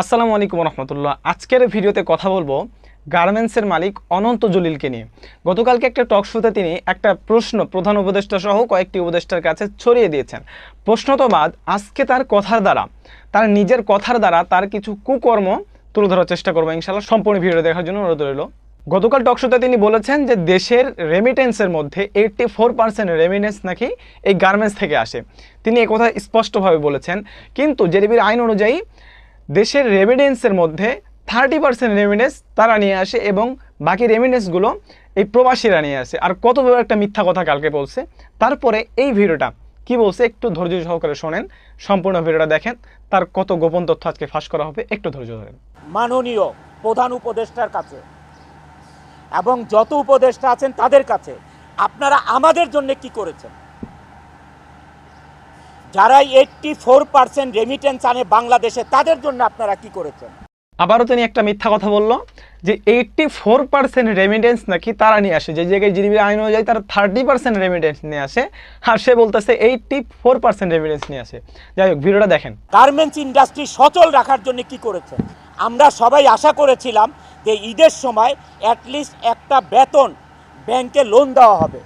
আসসালামু আলাইকুম রহমতুল্লাহ আজকের ভিডিওতে কথা বলব গার্মেন্টসের মালিক অনন্ত জলিলকে নিয়ে। গতকালকে একটা টক শোতে তিনি একটা প্রশ্ন প্রধান উপদেষ্টা সহ কয়েকটি উপদেষ্টার কাছে ছড়িয়ে দিয়েছেন। প্রশ্ন তো বাদ আজকে তার কথার দ্বারা, তার নিজের কথার দ্বারা তার কিছু কুকর্ম তুলে ধরার চেষ্টা করব ইনশাল্লাহ সম্পূর্ণ ভিডিও দেখার জন্য অনুরোধ রইল। গতকাল টক শোতে তিনি বলেছেন যে দেশের রেমিটেন্সের মধ্যে এইটটি ফোর পার্সেন্ট রেমিটেন্স নাকি এই গার্মেন্টস থেকে আসে। তিনি একথা স্পষ্টভাবে বলেছেন। কিন্তু জেডিবির আইন অনুযায়ী দেশের রেমিডেন্সের মধ্যে থার্টি পার্সেন্ট রেমিডেন্স তারা নিয়ে আসে এবং বাকি রেমিডেন্সগুলো এই প্রবাসীরা নিয়ে আসে। আর কত বড় একটা মিথ্যা কথা কালকে বলছে। তারপরে এই ভিডিওটা কি বলছে একটু ধৈর্য সহকারে শোনেন। সম্পূর্ণ ভিডিওটা দেখেন। তার কত গোপন তথ্য আজকে ফাঁস করা হবে একটু ধৈর্য ধরেন। মাননীয় প্রধান উপদেষ্টার কাছে এবং যত উপদেষ্টা আছেন তাদের কাছে আপনারা আমাদের জন্য কি করেছেন? যারা এইটটি ফোর পার্সেন্ট রেমিটেন্স আনে বাংলাদেশে তাদের জন্য আপনারা কি করেছেন? আবারও তিনি একটা মিথ্যা কথা বলল যে এইটটি ফোর পার্সেন্ট রেমিডেন্স নাকি তারা নিয়ে আসে। যে জায়গায় জিডিপি আইন অনুযায়ী তারা থার্টি পার্সেন্ট রেমিডেন্স নিয়ে আসে আর সে বলতেছে এইটটি ফোর পার্সেন্ট রেমিডেন্স নিয়ে আসে। যাই হোক ভিডিওটা দেখেন। গার্মেন্টস ইন্ডাস্ট্রি সচল রাখার জন্য কি করেছে? আমরা সবাই আশা করেছিলাম যে ঈদের সময় অ্যাটলিস্ট একটা বেতন ব্যাংকে লোন দেওয়া হবে।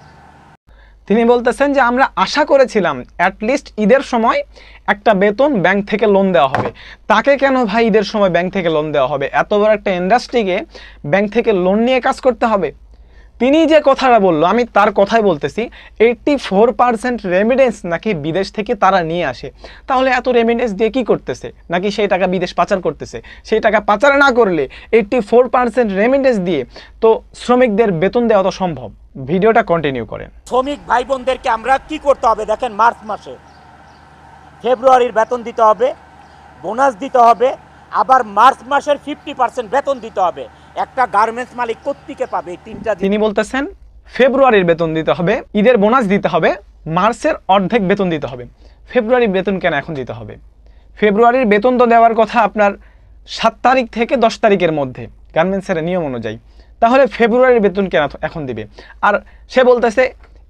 তিনি বলতেছেন যে, আমরা আশা করেছিলাম অ্যাটলিস্ট ঈদের সময় একটা বেতন ব্যাংক থেকে লোন দেওয়া হবে। তাকে কেন ভাই ঈদের সময় ব্যাংক থেকে লোন দেওয়া হবে? এত বড় একটা ইন্ডাস্ট্রিকে ব্যাংক থেকে লোন নিয়ে কাজ করতে হবে? তিনি যে কথাটা বলল, আমি তার কথাই বলতেছি এইটটি ফোর পার্সেন্ট রেমিডেন্স নাকি বিদেশ থেকে তারা নিয়ে আসে। তাহলে এত রেমিডেন্স দিয়ে কী করতেছে? নাকি সেই টাকা বিদেশ পাচার করতেছে? সেই টাকা পাচার না করলে এইটটি ফোর পার্সেন্ট রেমিডেন্স দিয়ে তো শ্রমিকদের বেতন দেওয়া তো সম্ভব। ভিডিওটা কন্টিনিউ করেন। শ্রমিক ভাই বোনদেরকে আমরা কি করতে হবে? দেখেন মার্চ মাসে। ফেব্রুয়ারির বেতন দিতে হবে, বোনাস দিতে হবে, আবার মার্চ মাসের ফিফটি পার্সেন্ট বেতন দিতে হবে। একটা গার্মেন্টস মালিক কোত্থেকে পাবে তিনটা তিনি বলতেছেন, ফেব্রুয়ারির বেতন দিতে হবে, ঈদের বোনাস দিতে হবে, মার্চের অর্ধেক বেতন দিতে হবে। ফেব্রুয়ারির বেতন কেন এখন দিতে হবে? ফেব্রুয়ারির বেতন তো দেওয়ার কথা আপনার সাত তারিখ থেকে দশ তারিখের মধ্যে গার্মেন্টসের নিয়ম অনুযায়ী। তাহলে ফেব্রুয়ারির বেতন কেন এখন দিবে? আর সে বলতেছে,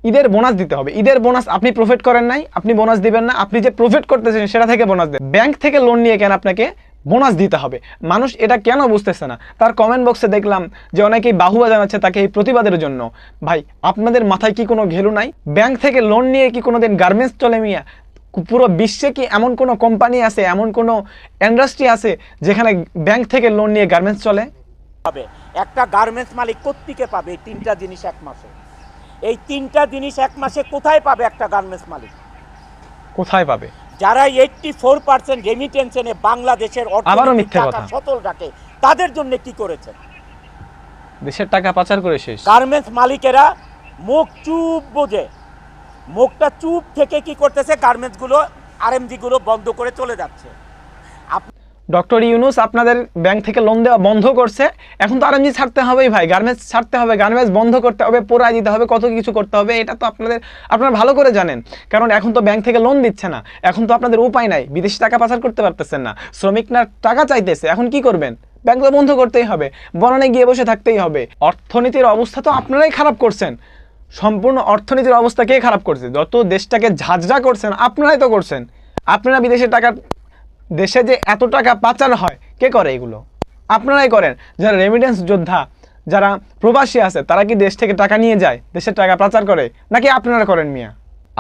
ঈদের বোনাস দিতে হবে। ঈদের বোনাস আপনি প্রফিট করেন নাই, আপনি বোনাস দিবেন না, আপনি যে প্রফিট করতেছেন সেটা থেকে বোনাস দেন। ব্যাংক থেকে লোন নিয়ে কেন আপনাকে বোনাস দিতে হবে। মানুষ এটা কেন বুঝতেছে না? তার কমেন্ট বক্সে দেখলাম যে অনেকেই বাহুবা জানাচ্ছে তাকে এই প্রতিবাদের জন্য। ভাই আপনাদের মাথায় কি কোনো ঘেলু নাই? ব্যাংক থেকে লোন নিয়ে কি কোনোদিন গার্মেন্টস চলে মিয়া? পুরো বিশ্বে কি এমন কোনো কোম্পানি আছে এমন কোনো ইন্ডাস্ট্রি আছে যেখানে ব্যাংক থেকে লোন নিয়ে গার্মেন্টস চলে? পাবে। একটা গার্মেন্টস মালিক কোত্থেকে পাবে? এই তিনটা জিনিস এক মাসে। এই তিনটা জিনিস এক মাসে কোথায় পাবে একটা গার্মেন্টস মালিক? কোথায় পাবে? যারা এইটটি ফোর পার্সেন্ট রেমিটেন্স এনে বাংলাদেশের অর্থনৈতিক টাকা। সচল রাখে তাদের জন্য কি করেছেন দেশের টাকা পাচার করে শেষ। গার্মেন্টস মালিকেরা মুখ চুপ বোঝে। মুখটা চুপ থেকে কি করতেছে? গার্মেন্টসগুলো আরগুলো বন্ধ করে চলে যাচ্ছে। ডক্টর ইউনুস আপনাদের ব্যাংক থেকে লোন দেওয়া বন্ধ করছে। এখন তো আরএমজি ছাড়তে হবেই ভাই গার্মেন্টস ছাড়তে হবে গার্মেন্টস বন্ধ করতে হবে, পোড়ায় দিতে হবে, কত কিছু করতে হবে, এটা তো আপনাদের, আপনারা ভালো করে জানেন। কারণ এখন তো ব্যাংক থেকে লোন দিচ্ছে না, এখন তো আপনাদের উপায় নাই, বিদেশি টাকা পাচার করতে পারতেছেন না শ্রমিক না টাকা চাইতেছে, এখন কি করবেন? ব্যাংক তো বন্ধ করতেই হবে, বনানে গিয়ে বসে থাকতেই হবে। অর্থনীতির অবস্থা তো আপনারাই খারাপ করছেন। সম্পূর্ণ অর্থনীতির অবস্থা কে খারাপ করছে? যত দেশটাকে ঝাঁঝরা করছেন, আপনারাই তো করছেন। আপনারা বিদেশের টাকা দেশে যে এত টাকা পাচার হয়, কে করে এগুলো? আপনারাই করেন। যারা রেমিডেন্স যোদ্ধা, যারা প্রবাসী আছে, তারা কি দেশ থেকে টাকা নিয়ে যায়? দেশের টাকা পাচার করে? নাকি আপনারা করেন মিয়া?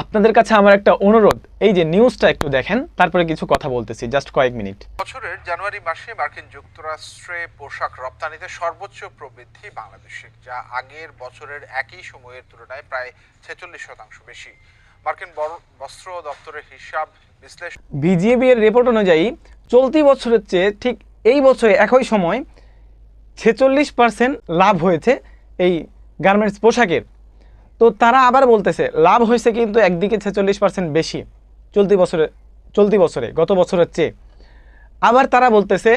আপনাদের কাছে আমার একটা অনুরোধ, এই যে নিউজটা একটু দেখেন, তারপরে কিছু কথা বলতেছি জাস্ট কয়েক মিনিট। বছরের জানুয়ারি মাসে মার্কিন যুক্তরাষ্ট্রে পোশাক রপ্তানিতে সর্বোচ্চ প্রবৃদ্ধি বাংলাদেশের যা আগের বছরের একই সময়ের তুলনায় প্রায় ছেচল্লিশ শতাংশ বেশি। মার্কিন বস্ত্র দপ্তরের হিসাব বিশ্লেষণ বিজিবি এর রিপোর্ট অনুযায়ী চলতি বছরের চেয়ে ঠিক এই বছরে একই সময় ছেচল্লিশ পার্সেন্ট লাভ হয়েছে এই গার্মেন্টস পোশাকের। তো তারা আবার বলতেছে, লাভ হয়েছে কিন্তু একদিকে ছেচল্লিশ পার্সেন্ট বেশি চলতি বছরে চলতি বছরে, গত বছরের চেয়ে। আবার তারা বলতেছে,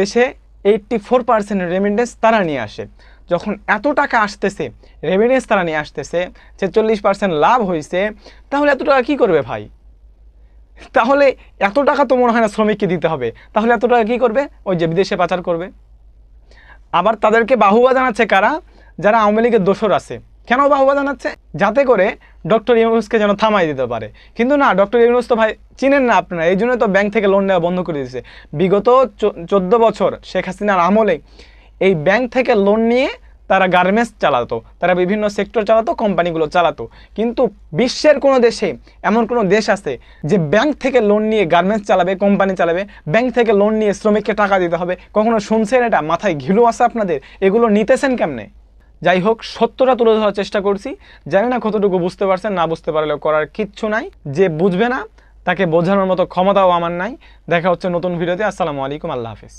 দেশে এইটটি ফোর পার্সেন্ট রেমিডেন্স তারা নিয়ে আসে। যখন এত টাকা আসতেছে রেমিডেন্স তারা নিয়ে আসতেছে, ছেচল্লিশ পার্সেন্ট লাভ হয়েছে তাহলে এত টাকা কী করবে ভাই? তাহলে এত টাকা তো মনে হয় না শ্রমিককে দিতে হবে। তাহলে এত টাকা কী করবে? ওই যে বিদেশে পাচার করবে। আবার তাদেরকে বাহুবা জানাচ্ছে কারা? যারা আওয়ামী লীগের দোসর আছে। কেন বাহুবা জানাচ্ছে? যাতে করে ডক্টর ইউনুসকে যেন থামাই দিতে পারে। কিন্তু না, ডক্টর ইউনুস তো ভাই চিনেন না আপনারা। এই জন্য তো ব্যাংক থেকে লোন নেওয়া বন্ধ করে দিয়েছে। বিগত চোদ্দ বছর শেখ হাসিনার আমলে এই ব্যাংক থেকে লোন নিয়ে তারা গার্মেন্টস চালাতো, তারা বিভিন্ন সেক্টর চালাতো কোম্পানিগুলো চালাতো। কিন্তু বিশ্বের কোনো দেশে এমন কোনো দেশ আছে যে ব্যাংক থেকে লোন নিয়ে গার্মেন্টস চালাবে কোম্পানি চালাবে ব্যাংক থেকে লোন নিয়ে শ্রমিককে টাকা দিতে হবে। কখনো শুনছেন এটা? মাথায় ঘিলু আছে আপনাদের? এগুলো নিতেছেন কেমনে? যাই হোক, সত্যটা তুলে ধরার চেষ্টা করছি। জানি না কতটুকু বুঝতে পারছেন, না বুঝতে পারলেও করার কিচ্ছু নাই। যে বুঝবে না, তাকে বোঝানোর মতো ক্ষমতাও আমার নাই। দেখা হচ্ছে নতুন ভিডিওতে। আসসালামু আলাইকুম, আল্লাহ হাফিজ।